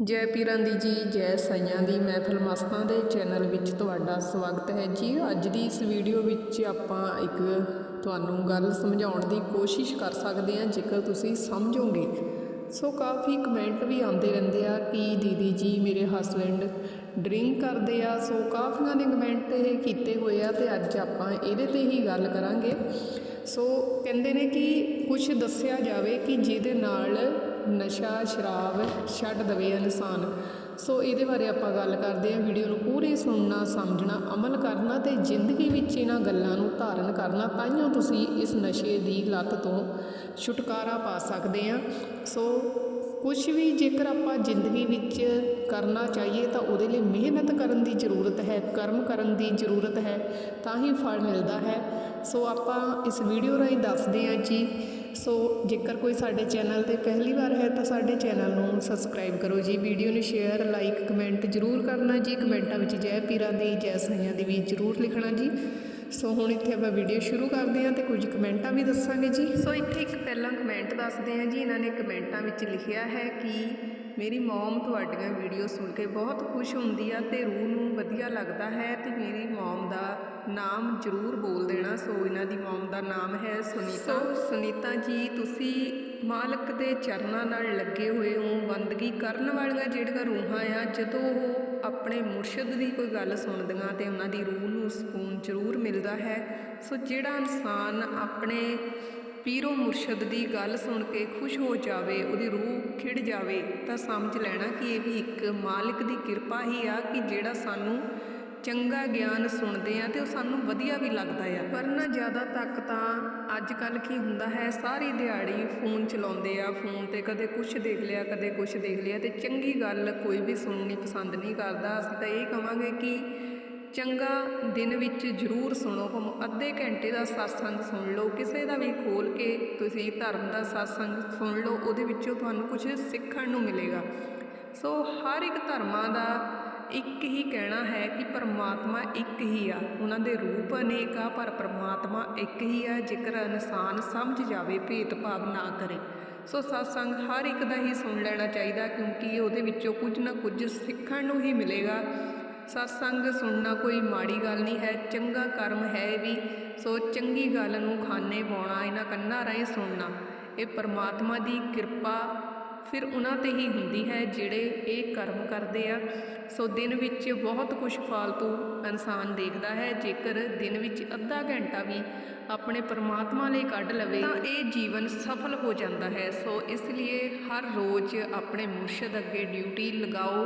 ਜੈ ਪੀਰਾਂ ਦੀ ਜੀ, ਜੈ ਸਾਈਆਂ ਦੀ। ਮਹਿਫਲ ਮਸਤਾਂ ਦੇ ਚੈਨਲ ਵਿੱਚ ਤੁਹਾਡਾ ਸਵਾਗਤ ਹੈ ਜੀ। ਅੱਜ ਦੀ ਇਸ ਵੀਡੀਓ ਵਿੱਚ ਆਪਾਂ ਇੱਕ ਤੁਹਾਨੂੰ ਗੱਲ ਸਮਝਾਉਣ ਦੀ ਕੋਸ਼ਿਸ਼ ਕਰ ਸਕਦੇ ਹਾਂ, ਜੇਕਰ ਤੁਸੀਂ ਸਮਝੋਗੇ। ਸੋ ਕਾਫੀ ਕਮੈਂਟ ਵੀ ਆਉਂਦੇ ਰਹਿੰਦੇ ਆ ਕਿ ਦੀਦੀ ਜੀ ਮੇਰੇ ਹਸਬੈਂਡ ਡਰਿੰਕ ਕਰਦੇ ਆ। ਸੋ ਕਾਫੀਆਂ ਨੇ ਕਮੈਂਟ ਇਹ ਕੀਤੇ ਹੋਏ ਆ ਤੇ ਅੱਜ ਆਪਾਂ ਇਹਦੇ ਤੇ ਹੀ ਗੱਲ ਕਰਾਂਗੇ। ਸੋ ਕਹਿੰਦੇ ਨੇ ਕਿ ਕੁਝ ਦੱਸਿਆ ਜਾਵੇ ਕਿ ਜਿਹਦੇ ਨਾਲ ਨਸ਼ਾ, ਸ਼ਰਾਬ ਛੱਡ ਦਵੇ ਇਨਸਾਨ। ਸੋ ਇਹਦੇ ਬਾਰੇ ਆਪਾਂ ਗੱਲ ਕਰਦੇ ਹਾਂ। ਵੀਡੀਓ ਨੂੰ ਪੂਰੀ ਸੁਣਨਾ, ਸਮਝਣਾ, ਅਮਲ ਕਰਨਾ ਤੇ ਜ਼ਿੰਦਗੀ ਵਿੱਚ ਇਹਨਾਂ ਗੱਲਾਂ ਨੂੰ ਧਾਰਨ ਕਰਨਾ ਤਾਈਓ ਤੁਸੀਂ ਇਸ ਨਸ਼ੇ ਦੀ ਲੱਤ ਤੋਂ ਛੁਟਕਾਰਾ ਪਾ ਸਕਦੇ ਆ ਸੋ ਕੁਝ ਵੀ ਜੇਕਰ ਆਪਾਂ ਜ਼ਿੰਦਗੀ ਵਿੱਚ ਕਰਨਾ ਚਾਹੀਏ ਤਾਂ ਉਹਦੇ ਲਈ ਮਿਹਨਤ ਕਰਨ ਦੀ ਜ਼ਰੂਰਤ ਹੈ, ਕਰਮ ਕਰਨ ਦੀ ਜ਼ਰੂਰਤ ਹੈ, ਤਾਂ ਹੀ ਫਲ ਮਿਲਦਾ ਹੈ। ਸੋ ਆਪਾਂ ਇਸ ਵੀਡੀਓ ਰਾਹੀਂ ਦੱਸਦੇ ਹਾਂ ਜੀ ਸੋ ਜੇਕਰ ਕੋਈ ਸਾਡੇ ਚੈਨਲ ਤੇ ਪਹਿਲੀ ਵਾਰ ਹੈ ਤਾਂ ਸਾਡੇ ਚੈਨਲ ਨੂੰ ਸਬਸਕ੍ਰਾਈਬ ਕਰੋ ਜੀ। ਵੀਡੀਓ ਨੂੰ ਸ਼ੇਅਰ, ਲਾਈਕ, ਕਮੈਂਟ ਜ਼ਰੂਰ ਕਰਨਾ ਜੀ। ਕਮੈਂਟਾਂ ਵਿੱਚ ਜੈ ਪੀਰਾਂ ਦੀ, ਜੈ ਸਾਈਆਂ ਦੀ ਵੀ ਜ਼ਰੂਰ ਲਿਖਣਾ ਜੀ। ਸੋ ਹੁਣ ਇੱਥੇ ਆਪਾਂ ਵੀਡੀਓ ਸ਼ੁਰੂ ਕਰਦੇ ਹਾਂ ਤੇ ਕੁਝ ਕਮੈਂਟਾਂ ਵੀ ਦੱਸਾਂਗੇ ਜੀ। ਸੋ ਇੱਥੇ ਇੱਕ ਪਹਿਲਾਂ ਕਮੈਂਟ ਦੱਸਦੇ ਹਾਂ ਜੀ। ਇਹਨਾਂ ਨੇ ਕਮੈਂਟਾਂ ਵਿੱਚ ਲਿਖਿਆ ਹੈ ਕਿ ਮੇਰੀ ਮਮ ਤੁਹਾਡੀਆਂ ਵੀਡੀਓ ਸੁਣ ਕੇ ਬਹੁਤ ਖੁਸ਼ ਹੁੰਦੀ ਆ ਤੇ ਰੂਹ ਨੂੰ ਵਧੀਆ ਲੱਗਦਾ ਹੈ ਤੇ ਮੇਰੀ ਮਮ ਦਾ ਨਾਮ ਜ਼ਰੂਰ ਬੋਲ ਦੇਣਾ, ਸੋ ਇਹਨਾਂ ਦੀ ਮਮ ਦਾ ਨਾਮ ਹੈ ਸੁਨੀਤਾ। ਸੁਨੀਤਾ ਜੀ, ਤੁਸੀਂ ਮਾਲਕ ਦੇ ਚਰਨਾਂ ਨਾਲ ਲੱਗੇ ਹੋਏ ਹੋ, ਬੰਦਗੀ ਕਰਨ ਵਾਲੀਆਂ ਜਿਹੜੀਆਂ ਰੂਹਾਂ ਆ, ਜਦੋਂ ਉਹ ਆਪਣੇ ਮੁਰਸ਼ਿਦ ਦੀ ਕੋਈ ਗੱਲ ਸੁਣਦੀਆਂ ਤੇ ਉਹਨਾਂ ਦੀ ਰੂਹ ਨੂੰ ਸਕੂਨ ਜ਼ਰੂਰ ਮਿਲਦਾ ਹੈ, ਸੋ ਜਿਹੜਾ ਇਨਸਾਨ ਆਪਣੇ ਪੀਰੋ ਮੁਰਸ਼ਦ ਦੀ ਗੱਲ ਸੁਣ ਕੇ ਖੁਸ਼ ਹੋ ਜਾਵੇ, ਉਹਦੀ ਰੂਹ ਖਿੜ ਜਾਵੇ, ਤਾਂ ਸਮਝ ਲੈਣਾ ਕਿ ਇਹ ਵੀ ਇੱਕ ਮਾਲਕ ਦੀ ਕਿਰਪਾ ਹੀ ਆ ਕਿ ਜਿਹੜਾ ਸਾਨੂੰ ਚੰਗਾ ਗਿਆਨ ਸੁਣਦੇ ਆ ਤੇ ਉਹ ਸਾਨੂੰ ਵਧੀਆ ਵੀ ਲੱਗਦਾ ਆ। ਪਰ ਨਾ ਜ਼ਿਆਦਾ ਤੱਕ ਤਾਂ ਅੱਜ ਕੱਲ ਕੀ ਹੁੰਦਾ ਹੈ, ਸਾਰੀ ਦਿਹਾੜੀ ਫੋਨ ਚਲਾਉਂਦੇ ਆ, ਫੋਨ ਤੇ ਕਦੇ ਕੁਝ ਦੇਖ ਲਿਆ, ਕਦੇ ਕੁਝ ਦੇਖ ਲਿਆ ਤੇ ਚੰਗੀ ਗੱਲ ਕੋਈ ਵੀ ਸੁਣਨੀ ਪਸੰਦ ਨਹੀਂ ਕਰਦਾ। ਅਸੀਂ ਤਾਂ ਇਹ ਕਵਾਂਗੇ ਕਿ ਚੰਗਾ ਦਿਨ ਵਿੱਚ ਜ਼ਰੂਰ ਸੁਣੋ, ਭਾਵੇਂ ਅੱਧੇ ਘੰਟੇ ਦਾ satsang ਸੁਣ ਲਓ, ਕਿਸੇ ਦਾ ਵੀ ਖੋਲ ਕੇ ਤੁਸੀਂ ਧਰਮ ਦਾ satsang ਸੁਣ ਲਓ, ਉਹਦੇ ਵਿੱਚੋਂ ਤੁਹਾਨੂੰ ਕੁਝ ਸਿੱਖਣ ਨੂੰ ਮਿਲੇਗਾ। ਸੋ ਹਰ ਇੱਕ ਧਰਮਾਂ ਦਾ ਇੱਕ ਹੀ ਕਹਿਣਾ ਹੈ ਕਿ ਪਰਮਾਤਮਾ ਇੱਕ ਹੀ ਆ। ਉਹਨਾਂ ਦੇ ਰੂਪ ਅਨੇਕ ਆ, ਪਰ ਪਰਮਾਤਮਾ ਇੱਕ ਹੀ ਆ, ਜੇਕਰ ਇਨਸਾਨ ਸਮਝ ਜਾਵੇ, ਭੇਦਭਾਵ ਨਾ ਕਰੇ। ਸੋ satsang ਹਰ ਇੱਕ ਦਾ ਹੀ ਸੁਣ ਲੈਣਾ ਚਾਹੀਦਾ, ਕਿਉਂਕਿ ਉਹਦੇ ਵਿੱਚੋਂ ਕੁਝ ਨਾ ਕੁਝ ਸਿੱਖਣ ਨੂੰ ਹੀ ਮਿਲੇਗਾ। ਸਤਸੰਗ, ਸੁਣਨਾ ਕੋਈ ਮਾੜੀ ਗੱਲ ਨਹੀਂ ਹੈ, ਚੰਗਾ ਕਰਮ ਹੈ ਇਹ ਵੀ। ਸੋ ਚੰਗੀ ਗੱਲ ਨੂੰ ਖਾਨੇ ਪਾਉਣਾ ਇਹਨਾਂ ਕੰਨਾਂ ਰਾਹੀਂ ਸੁਣਨਾ। ਇਹ ਪਰਮਾਤਮਾ ਦੀ ਕਿਰਪਾ ਫਿਰ ਉਹਨਾਂ ਤੇ ਹੀ ਹੁੰਦੀ ਹੈ ਜਿਹੜੇ ਇਹ ਕਰਮ ਕਰਦੇ ਆ। ਸੋ ਦਿਨ ਵਿੱਚ ਬਹੁਤ ਕੁਝ ਫਾਲਤੂ ਇਨਸਾਨ ਦੇਖਦਾ ਹੈ। ਜੇਕਰ ਦਿਨ ਵਿੱਚ ਅੱਧਾ ਘੰਟਾ ਵੀ ਆਪਣੇ ਪਰਮਾਤਮਾ ਲਈ ਕੱਢ ਲਵੇ ਤਾਂ ਇਹ ਜੀਵਨ ਸਫਲ ਹੋ ਜਾਂਦਾ ਹੈ। ਸੋ ਇਸ ਲਈ ਹਰ ਰੋਜ਼ ਆਪਣੇ ਮੁਰਸ਼ਦ ਅੱਗੇ ਡਿਊਟੀ ਲਗਾਓ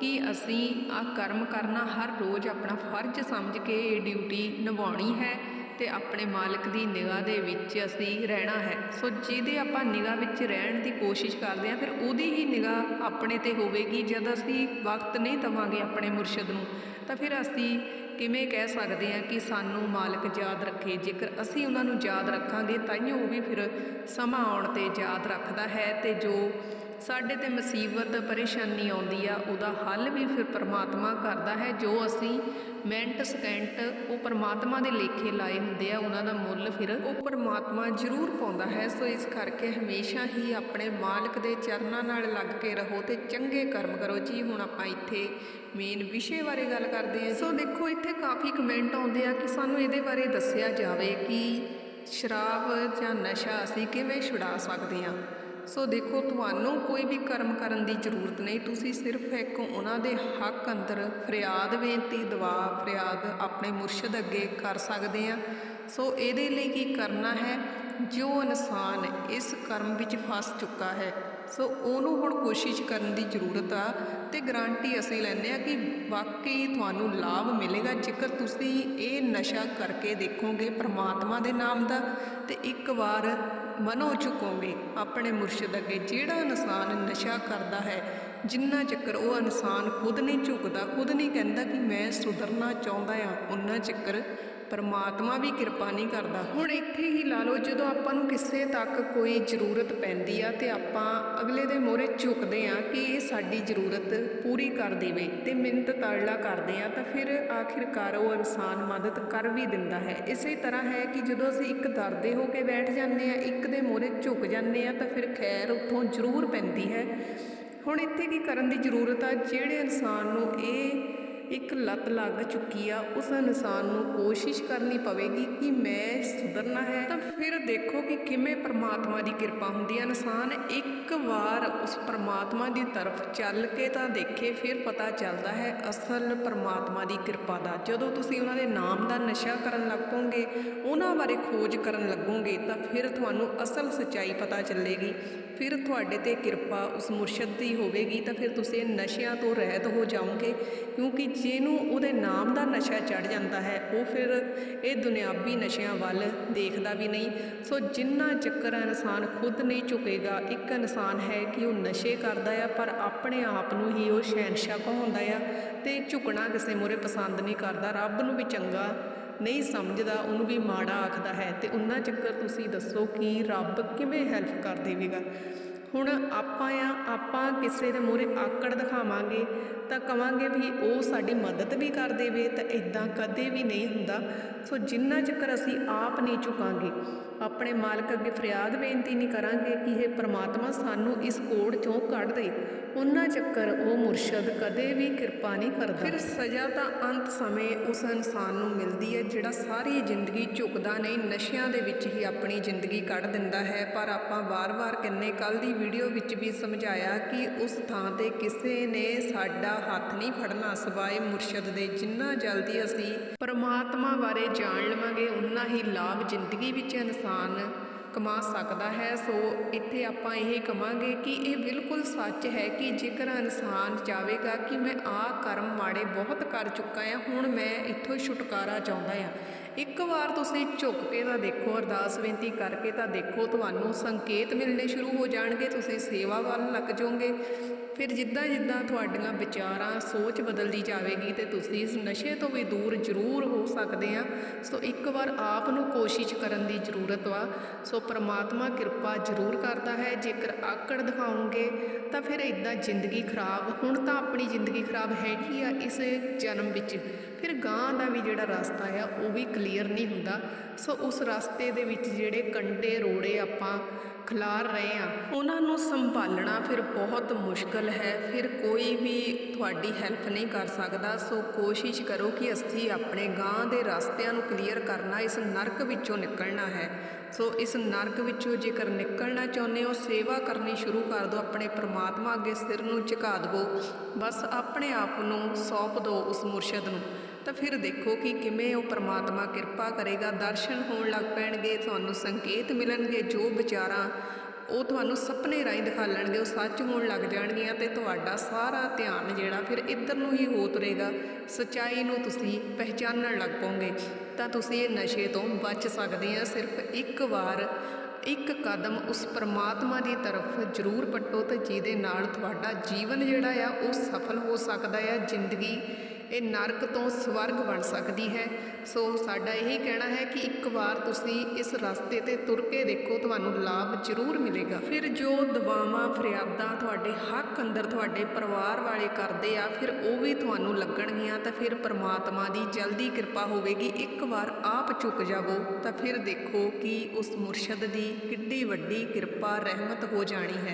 ਕਿ ਅਸੀਂ ਆ ਕਰਮ ਕਰਨਾ ਹਰ ਰੋਜ਼ ਆਪਣਾ ਫਰਜ਼ ਸਮਝ ਕੇ ਇਹ ਡਿਊਟੀ ਨਿਭਾਉਣੀ ਹੈ। ਤੇ ਆਪਣੇ ਮਾਲਕ ਦੀ ਨਿਗਾਹ ਦੇ ਵਿੱਚ ਅਸੀਂ ਰਹਿਣਾ ਹੈ। ਸੋ ਜਿਹਦੇ ਆਪਾਂ ਨਿਗਾਹ ਵਿੱਚ ਰਹਿਣ ਦੀ ਕੋਸ਼ਿਸ਼ ਕਰਦੇ ਹਾਂ, ਫਿਰ ਉਹਦੀ ਹੀ ਨਿਗਾਹ ਆਪਣੇ ਤੇ ਹੋਵੇਗੀ। ਜਦ ਅਸੀਂ ਵਕਤ ਨਹੀਂ ਦਵਾਂਗੇ ਆਪਣੇ ਮੁਰਸ਼ਿਦ ਨੂੰ, ਤਾਂ ਫਿਰ ਅਸੀਂ ਕਿਵੇਂ ਕਹਿ ਸਕਦੇ ਹਾਂ ਕਿ ਸਾਨੂੰ ਮਾਲਕ ਯਾਦ ਰੱਖੇ। ਜੇਕਰ ਅਸੀਂ ਉਹਨਾਂ ਨੂੰ ਯਾਦ ਰੱਖਾਂਗੇ ਤਾਂ ਹੀ ਉਹ ਵੀ ਫਿਰ ਸਮਾਂ ਆਉਣ ਤੇ ਯਾਦ ਰੱਖਦਾ ਹੈ ਤੇ ਜੋ ਸਾਡੇ ਤੇ ਮੁਸੀਬਤ, ਪਰੇਸ਼ਾਨੀ ਆਉਂਦੀ ਆ, ਉਹਦਾ ਹੱਲ ਵੀ ਫਿਰ ਪਰਮਾਤਮਾ ਕਰਦਾ ਹੈ। ਜੋ ਅਸੀਂ ਮਿੰਟ, ਸਕਿੰਟ ਉਹ ਪਰਮਾਤਮਾ ਦੇ ਲੇਖੇ ਲਾਏ ਹੁੰਦੇ ਆ, ਉਹਨਾਂ ਦਾ ਮੁੱਲ ਫਿਰ ਉਹ ਪਰਮਾਤਮਾ ਜ਼ਰੂਰ ਪਾਉਂਦਾ ਹੈ। ਸੋ ਇਸ ਕਰਕੇ ਹਮੇਸ਼ਾ ਹੀ ਆਪਣੇ ਮਾਲਕ ਦੇ ਚਰਨਾਂ ਨਾਲ ਲੱਗ ਕੇ ਰਹੋ ਤੇ ਚੰਗੇ ਕਰਮ ਕਰੋ। ਜੀ, ਹੁਣ ਆਪਾਂ ਇੱਥੇ ਮੇਨ ਵਿਸ਼ੇ ਬਾਰੇ ਗੱਲ ਕਰਦੇ ਹਾਂ। ਸੋ ਦੇਖੋ, ਇੱਥੇ ਕਾਫੀ ਕਮੈਂਟ ਆਉਂਦੇ ਆ ਕਿ ਸਾਨੂੰ ਇਹਦੇ ਬਾਰੇ ਦੱਸਿਆ ਜਾਵੇ ਕਿ ਸ਼ਰਾਬ ਜਾਂ ਨਸ਼ਾ ਅਸੀਂ ਕਿਵੇਂ ਛੁਡਾ ਸਕਦੇ ਹਾਂ। ਸੋ ਦੇਖੋ, ਤੁਹਾਨੂੰ ਕੋਈ ਵੀ ਕਰਮ ਕਰਨ ਦੀ ਜ਼ਰੂਰਤ ਨਹੀਂ। ਤੁਸੀਂ ਸਿਰਫ ਇੱਕ ਉਹਨਾਂ ਦੇ ਹੱਕ ਅੰਦਰ ਫਰਿਆਦ ਬੇਨਤੀ, ਦੁਆ, ਫਰਿਆਦ ਆਪਣੇ ਮੁਰਸ਼ਿਦ ਅੱਗੇ ਕਰ ਸਕਦੇ ਆ ਸੋ ਇਹਦੇ ਲਈ ਕੀ ਕਰਨਾ ਹੈ? ਜੋ ਇਨਸਾਨ ਇਸ ਕਰਮ ਵਿੱਚ ਫਸ ਚੁੱਕਾ ਹੈ ਸੋ ਉਹਨੂੰ ਹੁਣ ਕੋਸ਼ਿਸ਼ ਕਰਨ ਦੀ ਜ਼ਰੂਰਤ ਆ ਤੇ ਗਾਰੰਟੀ ਅਸੀਂ ਲੈਂਦੇ ਆ ਕਿ ਵਾਕਈ ਤੁਹਾਨੂੰ ਲਾਭ ਮਿਲੇਗਾ। ਜੇਕਰ ਤੁਸੀਂ ਇਹ ਨਸ਼ਾ ਕਰਕੇ ਦੇਖੋਗੇ ਪ੍ਰਮਾਤਮਾ ਦੇ ਨਾਮ ਦਾ ਤੇ ਇੱਕ ਵਾਰ ਮਨੋ ਚੁੱਕੋਗੇ ਆਪਣੇ ਮੁਰਸ਼ਿਦ ਅੱਗੇ, ਜਿਹੜਾ ਇਨਸਾਨ ਨਸ਼ਾ ਕਰਦਾ ਹੈ, ਜਿੰਨਾ ਚੱਕਰ ਉਹ ਇਨਸਾਨ ਖੁਦ ਨਹੀਂ ਝੁਕਦਾ, ਖੁਦ ਨਹੀਂ ਕਹਿੰਦਾ ਕਿ ਮੈਂ ਸੁਧਰਨਾ ਚਾਹੁੰਦਾ ਆ ਉਹਨਾਂ ਚੱਕਰ ਪਰਮਾਤਮਾ ਵੀ ਕਿਰਪਾ ਨਹੀਂ ਕਰਦਾ। ਹੁਣ ਇੱਥੇ ਹੀ ਲਾ ਲਓ, ਜਦੋਂ ਆਪਾਂ ਨੂੰ ਕਿਸੇ ਤੱਕ ਕੋਈ ਜ਼ਰੂਰਤ ਪੈਂਦੀ ਆ ਤੇ ਆਪਾਂ ਅਗਲੇ ਦੇ ਮੋਹਰੇ ਝੁਕਦੇ ਆ ਕਿ ਇਹ ਸਾਡੀ ਜ਼ਰੂਰਤ ਪੂਰੀ ਕਰ ਦੇਵੇ ਤੇ ਮਿੰਤ ਤਾੜਲਾ ਕਰਦੇ ਆ, ਤਾਂ ਫਿਰ ਆਖਿਰਕਾਰ ਉਹ ਇਨਸਾਨ ਮਦਦ ਕਰ ਵੀ ਦਿੰਦਾ ਹੈ। ਇਸੇ ਤਰ੍ਹਾਂ ਹੈ ਕਿ ਜਦੋਂ ਅਸੀਂ ਇੱਕ ਦਰਦੇ ਹੋ ਕੇ ਬੈਠ ਜਾਂਦੇ ਆ, ਇੱਕ ਦੇ ਮੋਹਰੇ ਝੁਕ ਜਾਂਦੇ ਆ, ਤਾਂ ਫਿਰ ਖੈਰ ਉੱਥੋਂ ਜ਼ਰੂਰ ਪੈਂਦੀ ਹੈ। ਹੁਣ ਇੱਥੇ ਕੀ ਕਰਨ ਦੀ ਜ਼ਰੂਰਤ ਆ? ਜਿਹੜੇ ਇਨਸਾਨ ਨੂੰ ਇਹ ਇੱਕ ਲੱਤ ਲੱਗ ਚੁੱਕੀ ਆ, ਉਸ ਇਨਸਾਨ ਨੂੰ ਕੋਸ਼ਿਸ਼ ਕਰਨੀ ਪਵੇਗੀ ਕਿ ਮੈਂ ਸੁਧਰਨਾ ਹੈ। ਤਾਂ ਫਿਰ ਦੇਖੋ ਕਿ ਕਿਵੇਂ ਪ੍ਰਮਾਤਮਾ ਦੀ ਕਿਰਪਾ ਹੁੰਦੀ ਹੈ ਇਨਸਾਨ ਇੱਕ ਵਾਰ ਉਸ ਪ੍ਰਮਾਤਮਾ ਦੀ ਤਰਫ ਚੱਲ ਕੇ ਤਾਂ ਦੇਖੇ, ਫਿਰ ਪਤਾ ਚੱਲਦਾ ਹੈ ਅਸਲ ਪ੍ਰਮਾਤਮਾ ਦੀ ਕਿਰਪਾ ਦਾ। ਜਦੋਂ ਤੁਸੀਂ ਉਹਨਾਂ ਦੇ ਨਾਮ ਦਾ ਨਸ਼ਾ ਕਰਨ ਲੱਗੋਗੇ, ਉਹਨਾਂ ਬਾਰੇ ਖੋਜ ਕਰਨ ਲੱਗੋਗੇ, ਤਾਂ ਫਿਰ ਤੁਹਾਨੂੰ ਅਸਲ ਸੱਚਾਈ ਪਤਾ ਚੱਲੇਗੀ। ਫਿਰ ਤੁਹਾਡੇ ਤੇ ਕਿਰਪਾ ਉਸ ਮੁਰਸ਼ਦ ਦੀ ਹੋਵੇਗੀ, ਤਾਂ ਫਿਰ ਤੁਸੀਂ ਨਸ਼ਿਆਂ ਤੋਂ ਰਹਿਤ ਹੋ ਜਾਓਗੇ, ਕਿਉਂਕਿ ਜਿਹਨੂੰ ਉਹਦੇ ਨਾਮ ਦਾ ਨਸ਼ਾ ਚੜ ਜਾਂਦਾ ਹੈ, ਉਹ ਫਿਰ ਇਹ ਦੁਨਿਆਵੀ ਨਸ਼ਿਆਂ ਵੱਲ ਦੇਖਦਾ ਵੀ ਨਹੀਂ। ਸੋ ਜਿੰਨਾ ਚੱਕਰ ਇਨਸਾਨ ਖੁਦ ਨਹੀਂ ਝੁਕੇਗਾ, ਇੱਕ ਇਨਸਾਨ ਹੈ ਕਿ ਉਹ ਨਸ਼ੇ ਕਰਦਾ ਆ, ਪਰ ਆਪਣੇ ਆਪ ਨੂੰ ਹੀ ਉਹ ਸ਼ਹਿਨशाह ਕਹਾਉਂਦਾ ਆ ਤੇ ਝੁਕਣਾ ਕਿਸੇ ਮੂਹਰੇ ਪਸੰਦ ਨਹੀਂ ਕਰਦਾ। ਰੱਬ ਨੂੰ ਵੀ ਚੰਗਾ ਨਹੀਂ ਸਮਝਦਾ, ਉਹਨੂੰ ਵੀ ਮਾੜਾ ਆਖਦਾ ਹੈ। ਤੇ ਉਹਨਾਂ ਚੱਕਰ ਤੁਸੀਂ ਦੱਸੋ ਕਿ ਰੱਬ ਕਿਵੇਂ ਹੈਲਪ ਕਰ ਦੇਵੇਗਾ? ਹੁਣ ਆਪਾਂ ਆ, ਆਪਾਂ ਕਿਸੇ ਦੇ ਮੂਹਰੇ ਆਕੜ ਦਿਖਾਵਾਂਗੇ ਤਾਂ ਕਵਾਂਗੇ ਵੀ ਉਹ ਸਾਡੀ ਮਦਦ ਵੀ ਕਰ ਦੇਵੇ ਤਾਂ ਇਦਾਂ ਕਦੇ ਵੀ ਨਹੀਂ ਹੁੰਦਾ। ਸੋ ਜਿੰਨਾ ਚੱਕਰ ਅਸੀਂ ਆਪ ਨਹੀਂ ਝੁਕਾਂਗੇ ਆਪਣੇ ਮਾਲਕ ਅੱਗੇ ਫਰਿਆਦ ਬੇਨਤੀ ਨਹੀਂ ਕਰਾਂਗੇ ਕਿ ਇਹ ਪ੍ਰਮਾਤਮਾ ਸਾਨੂੰ ਇਸ ਕੋੜ ਚੋਂ ਕੱਢ ਦੇ। ਉਹਨਾਂ ਚੱਕਰ ਉਹ ਮੁਰਸ਼ਦ ਕਦੇ ਵੀ ਕਿਰਪਾ ਨਹੀਂ ਕਰਦਾ। ਫਿਰ ਸਜ਼ਾ ਤਾਂ ਅੰਤ ਸਮੇਂ ਉਸ ਇਨਸਾਨ ਨੂੰ ਮਿਲਦੀ ਹੈ, ਜਿਹੜਾ ਸਾਰੀ ਜ਼ਿੰਦਗੀ ਝੁਕਦਾ ਨਹੀਂ, ਨਸ਼ਿਆਂ ਦੇ ਵਿੱਚ ਹੀ ਆਪਣੀ ਜ਼ਿੰਦਗੀ ਕੱਢ ਦਿੰਦਾ ਹੈ। ਪਰ ਆਪਾਂ ਵਾਰ-ਵਾਰ ਕਿੰਨੇ ਕੱਲ ਦੀ ਵੀਡੀਓ ਵਿੱਚ ਵੀ ਸਮਝਾਇਆ ਕਿ ਉਸ ਥਾਂ ਤੇ ਕਿਸੇ ਨੇ ਸਾਡਾ ਹੱਥ ਨਹੀਂ ਫੜਨਾ, ਸਿਵਾਏ ਮੁਰਸ਼ਦ ਦੇ। ਜਿੰਨਾ ਜਲਦੀ ਅਸੀਂ ਪਰਮਾਤਮਾ ਬਾਰੇ ਜਾਣ ਲਵਾਂਗੇ ਉਨਾ ਹੀ ਲਾਭ ਜ਼ਿੰਦਗੀ ਵਿੱਚ ਇਨਸਾਨ ਕਮਾ ਸਕਦਾ ਹੈ, ਸੋ ਇੱਥੇ ਆਪਾਂ ਇਹ ਕਵਾਂਗੇ ਕਿ ਇਹ ਬਿਲਕੁਲ ਸੱਚ ਹੈ ਕਿ ਜੇਕਰ ਇਨਸਾਨ ਚਾਹੇਗਾ ਕਿ ਮੈਂ ਆਹ ਕਰਮ ਮਾੜੇ ਬਹੁਤ ਕਰ ਚੁੱਕਾ ਹਾਂ, ਹੁਣ ਮੈਂ ਇੱਥੋਂ ਛੁਟਕਾਰਾ ਚਾਹੁੰਦਾ ਹਾਂ। ਇੱਕ ਵਾਰ ਤੁਸੀਂ ਝੁੱਕ ਕੇ ਤਾਂ ਦੇਖੋ, ਅਰਦਾਸ ਬੇਨਤੀ ਕਰਕੇ ਤਾਂ ਦੇਖੋ, ਤੁਹਾਨੂੰ ਸੰਕੇਤ ਮਿਲਣੇ ਸ਼ੁਰੂ ਹੋ ਜਾਣਗੇ, ਤੁਸੀਂ ਸੇਵਾ ਵੱਲ ਲੱਗ ਜਾਓਗੇ। ਫਿਰ ਜਿੱਦਾਂ ਜਿੱਦਾਂ ਤੁਹਾਡੀਆਂ ਵਿਚਾਰਾਂ, ਸੋਚ ਬਦਲਦੀ ਜਾਵੇਗੀ ਤੇ ਤੁਸੀਂ ਇਸ ਨਸ਼ੇ ਤੋਂ ਵੀ ਦੂਰ ਜ਼ਰੂਰ ਹੋ ਸਕਦੇ ਆ। ਸੋ ਇੱਕ ਵਾਰ ਆਪ ਨੂੰ ਕੋਸ਼ਿਸ਼ ਕਰਨ ਦੀ ਜ਼ਰੂਰਤ ਵਾ। ਸੋ ਪ੍ਰਮਾਤਮਾ ਕਿਰਪਾ ਜ਼ਰੂਰ ਕਰਦਾ ਹੈ। ਜੇਕਰ ਆਕੜ ਦਿਖਾਉਂਗੇ ਤਾਂ ਫਿਰ ਇਦਾਂ ਜ਼ਿੰਦਗੀ ਖਰਾਬ, ਹੁਣ ਤਾਂ ਆਪਣੀ ਜ਼ਿੰਦਗੀ ਖਰਾਬ ਹੈਗੀ ਆ ਇਸ ਜਨਮ ਵਿੱਚ। ਫਿਰ ਗਾਂ ਦਾ ਵੀ ਜਿਹੜਾ ਰਸਤਾ ਆ, ਉਹ ਵੀ ਕਲੀਅਰ ਨਹੀਂ ਹੁੰਦਾ। ਸੋ ਉਸ ਰਸਤੇ ਦੇ ਵਿੱਚ ਜਿਹੜੇ ਕੰਡੇ ਰੋੜੇ ਆਪਾਂ ਖਿਲਾਰ ਰਹੇ ਆ ਉਹਨਾਂ ਨੂੰ ਸੰਭਾਲਣਾ ਫਿਰ ਬਹੁਤ ਮੁਸ਼ਕਲ ਹੈ। ਫਿਰ ਕੋਈ ਵੀ ਤੁਹਾਡੀ ਹੈਲਪ ਨਹੀਂ ਕਰ ਸਕਦਾ। ਸੋ ਕੋਸ਼ਿਸ਼ ਕਰੋ ਕਿ ਅਸੀਂ ਆਪਣੇ ਗਾਂ ਦੇ ਰਸਤਿਆਂ ਨੂੰ ਕਲੀਅਰ ਕਰਨਾ, ਇਸ ਨਰਕ ਵਿੱਚੋਂ ਨਿਕਲਣਾ ਹੈ। ਸੋ ਇਸ ਨਰਕ ਵਿੱਚੋਂ ਜੇਕਰ ਨਿਕਲਣਾ ਚਾਹੁੰਦੇ ਹੋ, ਸੇਵਾ ਕਰਨੀ ਸ਼ੁਰੂ ਕਰ ਦਿਓ। ਆਪਣੇ ਪ੍ਰਮਾਤਮਾ ਅੱਗੇ ਸਿਰ ਨੂੰ ਝੁਕਾ ਦਿਵੋ। ਬਸ ਆਪਣੇ ਆਪ ਨੂੰ ਸੌਂਪ ਦਿਓ ਉਸ ਮੁਰਸ਼ਦ ਨੂੰ। ਤਾਂ ਫਿਰ ਦੇਖੋ ਕਿ ਕਿਵੇਂ ਉਹ ਪਰਮਾਤਮਾ ਕਿਰਪਾ ਕਰੇਗਾ। ਦਰਸ਼ਨ ਹੋਣ ਲੱਗ ਪੈਣਗੇ, ਤੁਹਾਨੂੰ ਸੰਕੇਤ ਮਿਲਣਗੇ, ਜੋ ਵਿਚਾਰਾਂ ਉਹ ਤੁਹਾਨੂੰ ਸੁਪਨੇ ਰਾਹੀਂ ਦਿਖਾ ਲੈਣਗੇ ਉਹ ਸੱਚ ਹੋਣ ਲੱਗ ਜਾਣਗੀਆਂ ਤੇ ਤੁਹਾਡਾ ਸਾਰਾ ਧਿਆਨ ਜਿਹੜਾ ਫਿਰ ਇੱਧਰ ਨੂੰ ਹੀ ਹੋ ਤੁਰੇਗਾ। ਸਚਾਈ ਨੂੰ ਤੁਸੀਂ ਪਹਿਚਾਨਣ ਲੱਗ ਪੋਗੇ। ਤਾਂ ਤੁਸੀਂ ਇਹ ਨਸ਼ੇ ਤੋਂ ਬਚ ਸਕਦੇ ਆ। ਸਿਰਫ ਇੱਕ ਵਾਰ, ਇੱਕ ਕਦਮ ਉਸ ਪਰਮਾਤਮਾ ਦੀ ਤਰਫ ਜ਼ਰੂਰ ਪੱਟੋ ਤੇ ਜਿਹਦੇ ਨਾਲ ਤੁਹਾਡਾ ਜੀਵਨ ਜਿਹੜਾ ਆ, ਉਹ ਸਫਲ ਹੋ ਸਕਦਾ ਆ। ਜ਼ਿੰਦਗੀ ਇਹ ਨਰਕ ਤੋਂ ਸਵਰਗ ਬਣ ਸਕਦੀ ਹੈ। ਸੋ ਸਾਡਾ ਇਹੀ ਕਹਿਣਾ ਹੈ ਕਿ ਇੱਕ ਵਾਰ ਤੁਸੀਂ ਇਸ ਰਸਤੇ ਤੇ ਤੁਰ ਕੇ ਦੇਖੋ, ਤੁਹਾਨੂੰ ਲਾਭ ਜ਼ਰੂਰ ਮਿਲੇਗਾ। ਫਿਰ ਜੋ ਦਵਾਵਾਂ, ਫਰਿਆਦਾਂ ਤੁਹਾਡੇ ਹੱਕ ਅੰਦਰ ਤੁਹਾਡੇ ਪਰਿਵਾਰ ਵਾਲੇ ਕਰਦੇ ਆ, ਫਿਰ ਉਹ ਵੀ ਤੁਹਾਨੂੰ ਲੱਗਣਗੀਆਂ, ਤਾਂ ਫਿਰ ਪਰਮਾਤਮਾ ਦੀ ਜਲਦੀ ਕਿਰਪਾ ਹੋਵੇਗੀ। ਇੱਕ ਵਾਰ ਆਪ ਝੁਕ ਜਾਵੋ, ਤਾਂ ਫਿਰ ਦੇਖੋ ਕਿ ਉਸ ਮੁਰਸ਼ਦ ਦੀ ਕਿੱਡੀ ਵੱਡੀ ਕਿਰਪਾ, ਰਹਿਮਤ ਹੋ ਜਾਣੀ ਹੈ।